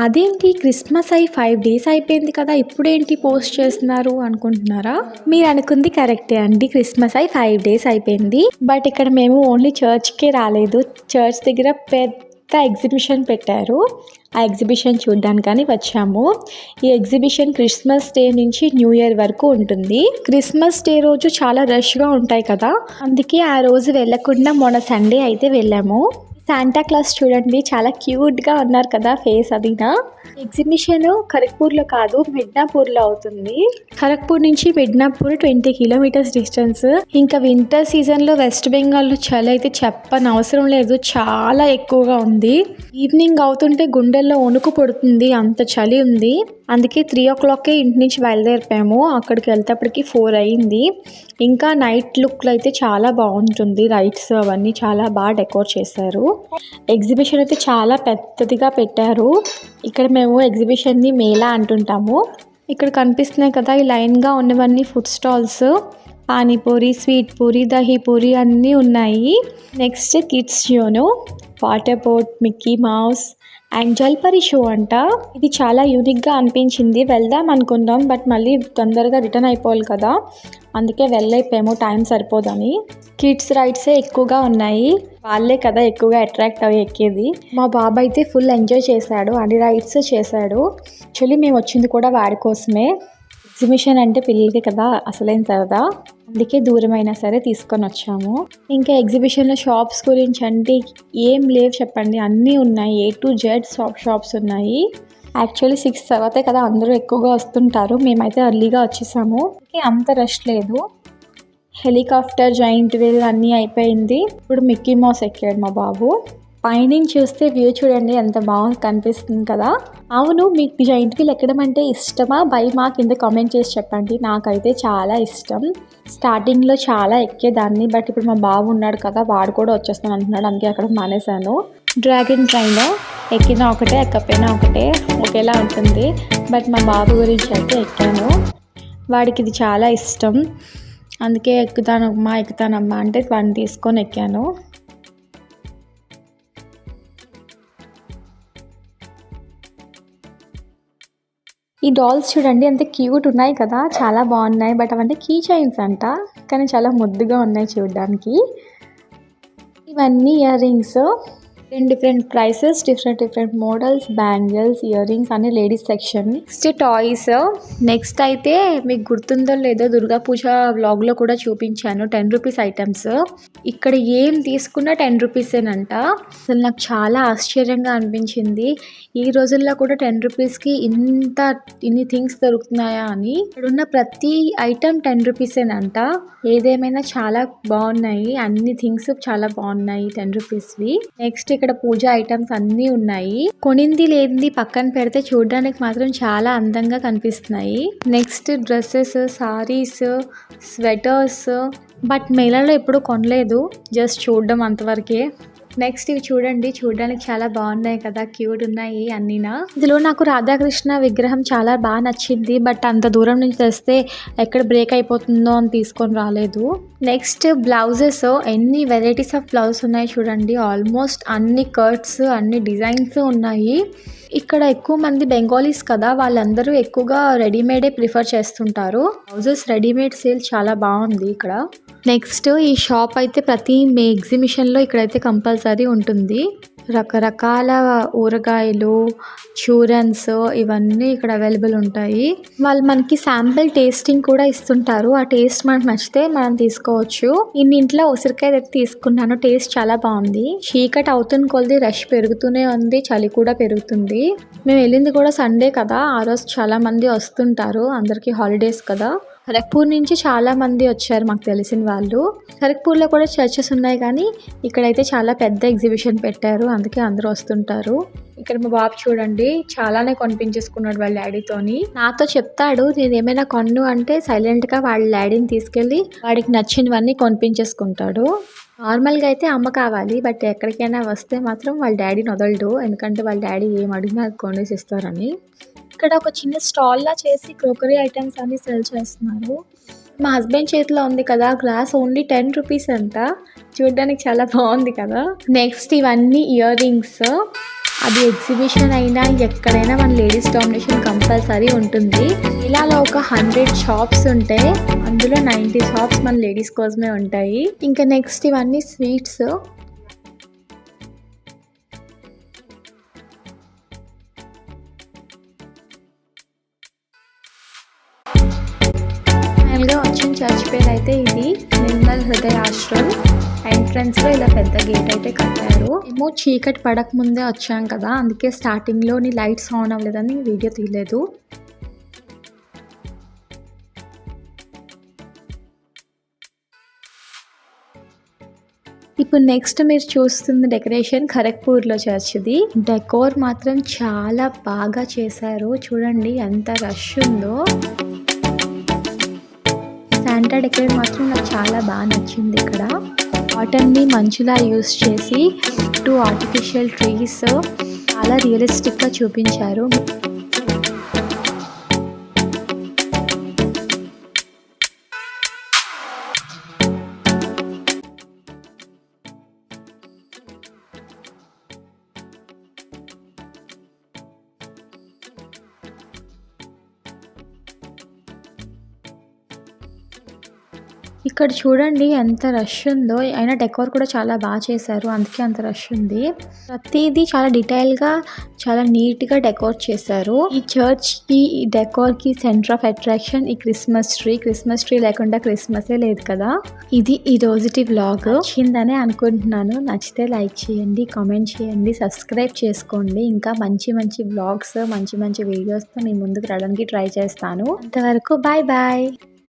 అదేంటి క్రిస్మస్ అయి five days అయిపోయింది కదా ఇప్పుడేంటి పోస్ట్ చేస్తున్నారు అనుకుంటున్నారా? మీరు అనుకుంది కరెక్టే అండి క్రిస్మస్ అయి ఫైవ్ డేస్ అయిపోయింది. బట్ ఇక్కడ మేము ఓన్లీ చర్చ్కే రాలేదు. చర్చ్ దగ్గర పెద్ద ఎగ్జిబిషన్ పెట్టారు. ఆ ఎగ్జిబిషన్ చూడ్డానికని వచ్చాము. ఈ ఎగ్జిబిషన్ క్రిస్మస్ డే నుంచి న్యూ ఇయర్ వరకు ఉంటుంది. క్రిస్మస్ డే రోజు చాలా రష్గా ఉంటాయి కదా. అందుకే ఆ రోజు వెళ్ళకుండా మొన్న సండే అయితే వెళ్ళాము. శాంటా క్లాస్ చూడండి. చాలా క్యూట్గా ఉన్నారు కదా ఫేస్ అదినా. ఎగ్జిబిషన్ ఖరగ్పూర్లో కాదు మిడ్నాపూర్లో అవుతుంది. ఖరగ్పూర్ నుంచి మిడ్నాపూర్ ట్వంటీ కిలోమీటర్స్ డిస్టెన్స్. ఇంకా వింటర్ సీజన్లో వెస్ట్ బెంగాల్లో చలి అయితే చెప్పని అవసరం లేదు. చాలా ఎక్కువగా ఉంది. ఈవినింగ్ అవుతుంటే గుండెల్లో వణుకు పడుతుంది. అంత చలి ఉంది. అందుకే త్రీ ఓ క్లాక్కే ఇంటి నుంచి బయలుదేరిపోయాము. అక్కడికి వెళ్తేప్పటికి ఫోర్ అయ్యింది ఇంకా నైట్ లుక్లో అయితే చాలా బాగుంటుంది. లైట్స్ అవన్నీ చాలా బాగా డెకోర్ చేశారు. ఎగ్జిబిషన్ అయితే చాలా పెద్దదిగా పెట్టారు. ఇక్కడ మేము ఎగ్జిబిషన్ని మేళా అంటుంటాము. ఇక్కడ కనిపిస్తున్నాయి కదా ఈ లైన్గా ఉన్నవన్నీ food stalls panipuri sweet puri dahi puri అన్నీ ఉన్నాయి. Next kids zone water boat Mickey Mouse and Jalpari show అంట. ఇది చాలా యూనిక్గా అనిపించింది. వెళ్దాం అనుకుందాం బట్ మళ్ళీ తొందరగా రిటర్న్ అయిపోవాలి కదా. అందుకే వెళ్ళైపోయాము టైం సరిపోదని. కిడ్స్ రైడ్సే ఎక్కువగా ఉన్నాయి. వాళ్ళే కదా ఎక్కువగా అట్రాక్ట్ అవి ఎక్కేది. మా బాబాయ్ అయితే ఫుల్ ఎంజాయ్ చేశాడు అన్ని రైడ్స్ చేశాడు. యాక్చువల్లీ మేము వచ్చింది కూడా వాడి కోసమే. ఎగ్జిబిషన్ అంటే పిల్లలకి కదా అసలైన సరదా అందుకే దూరమైనా సరే తీసుకొని వచ్చాము. ఇంకా ఎగ్జిబిషన్లో షాప్స్ గురించి అంటే ఏం లేవు చెప్పండి. అన్నీ ఉన్నాయి. A to Z shop shops ఉన్నాయి. యాక్చువల్లీ సిక్స్ తర్వాతే కదా అందరూ ఎక్కువగా వస్తుంటారు. మేమైతే అర్లీగా వచ్చేసాము. అంత రష్ లేదు. హెలికాప్టర్ జాయింట్ వీల్ అన్నీ అయిపోయింది. ఇప్పుడు మిక్కీ మౌస్ ఎక్కాడు మా బాబు. పైనుంచి చూస్తే వ్యూ చూడండి ఎంత బాగుంది కనిపిస్తుంది కదా. అవును మీకు జాయింట్ వీల్ ఎక్కడం అంటే ఇష్టమా? భయమా కింద కామెంట్ చేసి చెప్పండి. నాకైతే చాలా ఇష్టం. స్టార్టింగ్లో చాలా ఎక్కేదాన్ని బట్ ఇప్పుడు మా బాబు ఉన్నాడు కదా వాడు కూడా వచ్చేస్తాను అంటున్నాడు అందుకే అక్కడ మానేశాను. డ్రాగన్ ట్రైన్ ఎక్కినా ఒకటే ఎక్కపోయినా ఒకటే ఒకేలా ఉంటుంది. బట్ మా బాబు గురించి అయితే ఎక్కాను. వాడికి ఇది చాలా ఇష్టం. అందుకే ఎక్కుతానమ్మా ఎక్కుతానమ్మా అంటే వాడిని తీసుకొని ఎక్కాను. ఈ డాల్స్ చూడండి ఎంత క్యూట్ ఉన్నాయి కదా. చాలా బాగున్నాయి బట్ అవంటే కీ చైన్స్ అంట. కానీ చాలా ముద్దుగా ఉన్నాయి చూడడానికి. ఇవన్నీ earrings different different prices different different models bangles earrings అన్ని ladies section next toys next అయితే మీకు గుర్తుందో లేదో దుర్గా పూజ వ్లాగ్లో కూడా చూపించాను. టెన్ రూపీస్ ఐటమ్స్ ఇక్కడ ఏం తీసుకున్నా టెన్ రూపీసేనంట అసలు నాకు చాలా ఆశ్చర్యంగా అనిపించింది. ఈ రోజుల్లో కూడా టెన్ రూపీస్కి ఇంత ఇన్ని థింగ్స్ దొరుకుతున్నాయా అని. ఇక్కడ ఉన్న ప్రతి ఐటమ్ టెన్ రూపీసేనంట ఏదేమైనా చాలా బాగున్నాయి. అన్ని థింగ్స్ చాలా బాగున్నాయి టెన్ రూపీస్వి నెక్స్ట్ ఇక్కడ పూజ ఐటమ్స్ అన్నీ ఉన్నాయి. కొనింది లేనిది పక్కన పెడితే చూడడానికి మాత్రం చాలా అందంగా కనిపిస్తున్నాయి. Next dresses saris sweaters but మేళలో ఎప్పుడు కొనలేదు. జస్ట్ చూడడం అంతవరకే. నెక్స్ట్ ఇవి చూడండి. చూడడానికి చాలా బాగున్నాయి కదా. క్యూట్ ఉన్నాయి అన్నీనా. ఇందులో నాకు రాధాకృష్ణ విగ్రహం చాలా బాగా నచ్చింది. బట్ అంత దూరం నుంచి తెస్తే ఎక్కడ బ్రేక్ అయిపోతుందో అని తీసుకొని రాలేదు. Next blouses. ఎన్ని వెరైటీస్ ఆఫ్ బ్లౌజ్ ఉన్నాయి చూడండి. ఆల్మోస్ట్ అన్ని కర్ట్స్ అన్ని డిజైన్స్ ఉన్నాయి. ఇక్కడ ఎక్కువ మంది బెంగాలీస్ కదా. వాళ్ళందరూ ఎక్కువగా రెడీమేడే ప్రిఫర్ చేస్తుంటారు. బ్లౌజెస్ రెడీమేడ్ సేల్ చాలా బాగుంది ఇక్కడ. నెక్స్ట్ ఈ షాప్ అయితే ప్రతి మే ఎగ్జిబిషన్లో ఇక్కడైతే కంపల్సరీ ఉంటుంది. రకరకాల ఊరగాయలు చూరన్స్ ఇవన్నీ ఇక్కడ అవైలబుల్ ఉంటాయి. వాళ్ళు మనకి శాంపిల్ టేస్టింగ్ కూడా ఇస్తుంటారు. ఆ టేస్ట్ మనకు నచ్చితే మనం తీసుకోవచ్చు. ఇన్ని ఇంట్లో ఉసిరికాయ అయితే తీసుకున్నాను. టేస్ట్ చాలా బాగుంది. చీకటి అవుతున్న కొలది రష్ పెరుగుతూనే ఉంది. చలి కూడా పెరుగుతుంది. మేము వెళ్ళింది కూడా సండే కదా. ఆ రోజు చాలా మంది వస్తుంటారు. అందరికీ హాలిడేస్ కదా. ఖరగ్పూర్ నుంచి చాలామంది వచ్చారు మాకు తెలిసిన వాళ్ళు. ఖరగ్పూర్లో కూడా చర్చెస్ ఉన్నాయి కానీ ఇక్కడైతే చాలా పెద్ద ఎగ్జిబిషన్ పెట్టారు. అందుకే అందరూ వస్తుంటారు. ఇక్కడ మా బాబు చూడండి చాలానే కొనిపించేసుకున్నాడు వాళ్ళ డాడీతోని నాతో చెప్తాడు నేను ఏమైనా కొన్ను అంటే సైలెంట్గా వాళ్ళ డాడీని తీసుకెళ్ళి వాడికి నచ్చినవన్నీ కొనిపించేసుకుంటాడు. నార్మల్గా అయితే అమ్మ కావాలి బట్ ఎక్కడికైనా వస్తే మాత్రం వాళ్ళ డాడీని వదలడు. ఎందుకంటే వాళ్ళ డాడీ ఏం అడిగినా అది కొనేసి ఇస్తారని ఇక్కడ ఒక చిన్న స్టాల్ లా చేసి క్రోకరీ ఐటమ్స్ అన్ని సెల్ చేస్తున్నారు. మా హస్బెండ్ చేతిలో ఉంది కదా గ్లాస్ ఓన్లీ టెన్ రూపీస్ అంట. చూడడానికి చాలా బాగుంది కదా. నెక్స్ట్ ఇవన్నీ ఇయర్ రింగ్స్ అది ఎగ్జిబిషన్ అయినా ఎక్కడైనా మన లేడీస్ డామినేషన్ కంపల్సరీ ఉంటుంది. ఇలాలో ఒక హండ్రెడ్ షాప్స్ ఉంటే అందులో నైంటీ షాప్స్ మన లేడీస్ కోసమే ఉంటాయి. ఇంకా నెక్స్ట్ ఇవన్నీ స్వీట్స్. చర్చ్ పేరు అయితే ఇది నిర్మల్ హృదయ ఆశ్రమ్. ఎంట్రన్స్లో ఇలా పెద్ద గేట్ అయితే కట్టారు. ఏమో చీకటి పడక ముందే వచ్చాం కదా అందుకే స్టార్టింగ్లో లైట్స్ ఆన్ అవ్వలేదని వీడియో తీయలేదు. ఇప్పుడు నెక్స్ట్ మీరు చూస్తుంది డెకరేషన్ ఖరగ్పూర్లో చర్చ్ది. డెకోర్ మాత్రం చాలా బాగా చేశారు. చూడండి ఎంత రష్ ఉందో. శాంటా డెకరేట్ మాత్రం నాకు చాలా బాగా నచ్చింది ఇక్కడ. కాటన్ని మంచులా యూస్ చేసి టూ ఆర్టిఫిషియల్ ట్రీస్ చాలా రియలిస్టిక్గా చూపించారు. ఇక్కడ చూడండి ఎంత రష్ ఉందో. అయినా డెకోర్ కూడా చాలా బాగా చేశారు. అందుకే అంత రష్ ఉంది. ప్రతిదీ చాలా డీటెయిల్గా చాలా నీట్గా డెకోర్ చేశారు. ఈ చర్చ్కి ఈ డెకోర్కి సెంటర్ ఆఫ్ అట్రాక్షన్ ఈ క్రిస్మస్ ట్రీ క్రిస్మస్ ట్రీ లేకుండా క్రిస్మస్ లేదు కదా. ఇది ఈ రోజుటి వ్లాగ్ నచ్చిందనే అనుకుంటున్నాను. నచ్చితే లైక్ చేయండి కామెంట్ చేయండి సబ్స్క్రైబ్ చేసుకోండి. ఇంకా మంచి మంచి వ్లాగ్స్ మంచి మంచి వీడియోస్తో మీ ముందుకు రావడానికి ట్రై చేస్తాను. అంతవరకు బాయ్ బాయ్